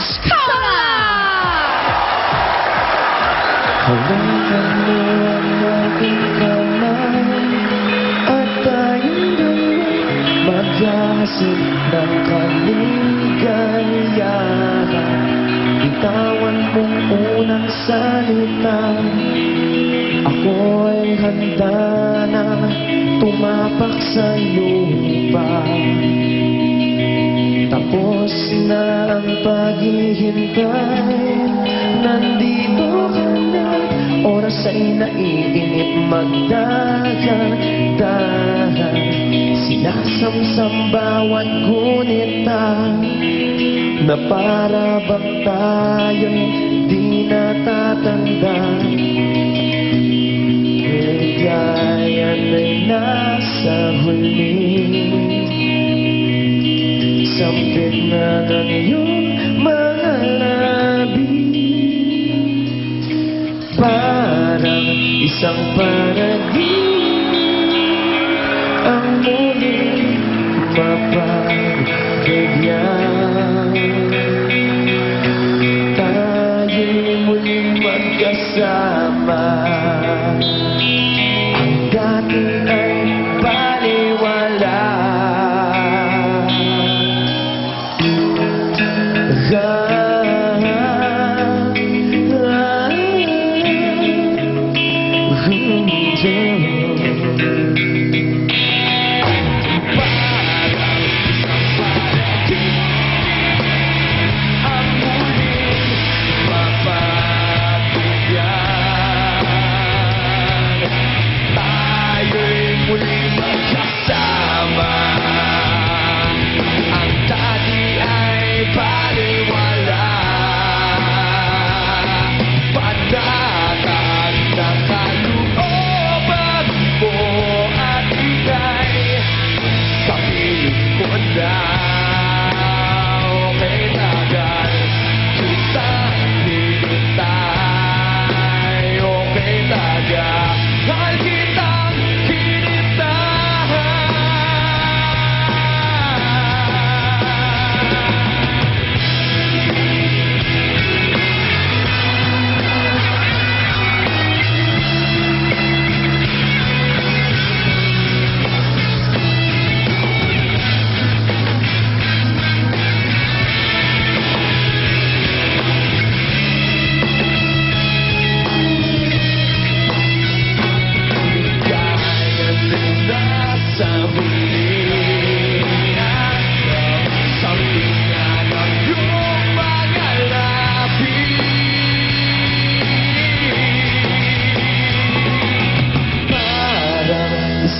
Dalawa'y maghahasin ng kaligayahan Bitawan mong unang salita Ako ay handa na tumapak sa lupa Tapos ang paghihintay. Nandito ka na. Oras ay naiinip magdahan-dahan Sinasamsam bawat gunita Na para bang tayo'y di natatanda. Ligayan ay nasa huli. Sampit na isang panaginip Ang muling mapagbigyan Tayo'y muling magkasama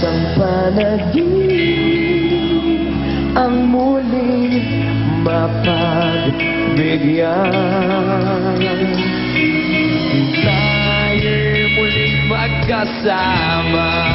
isang panaginip Ang muling mapagbigyan. Tayo'y muling magkasama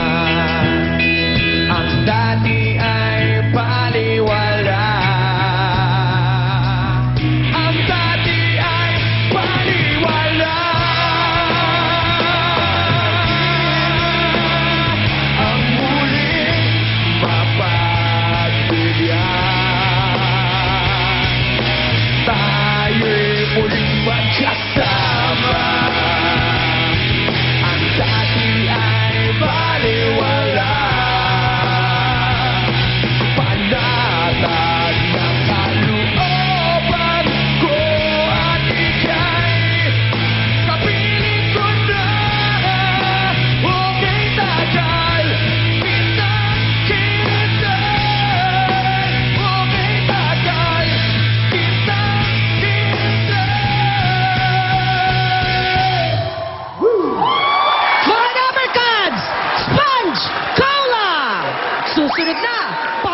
absolutely not.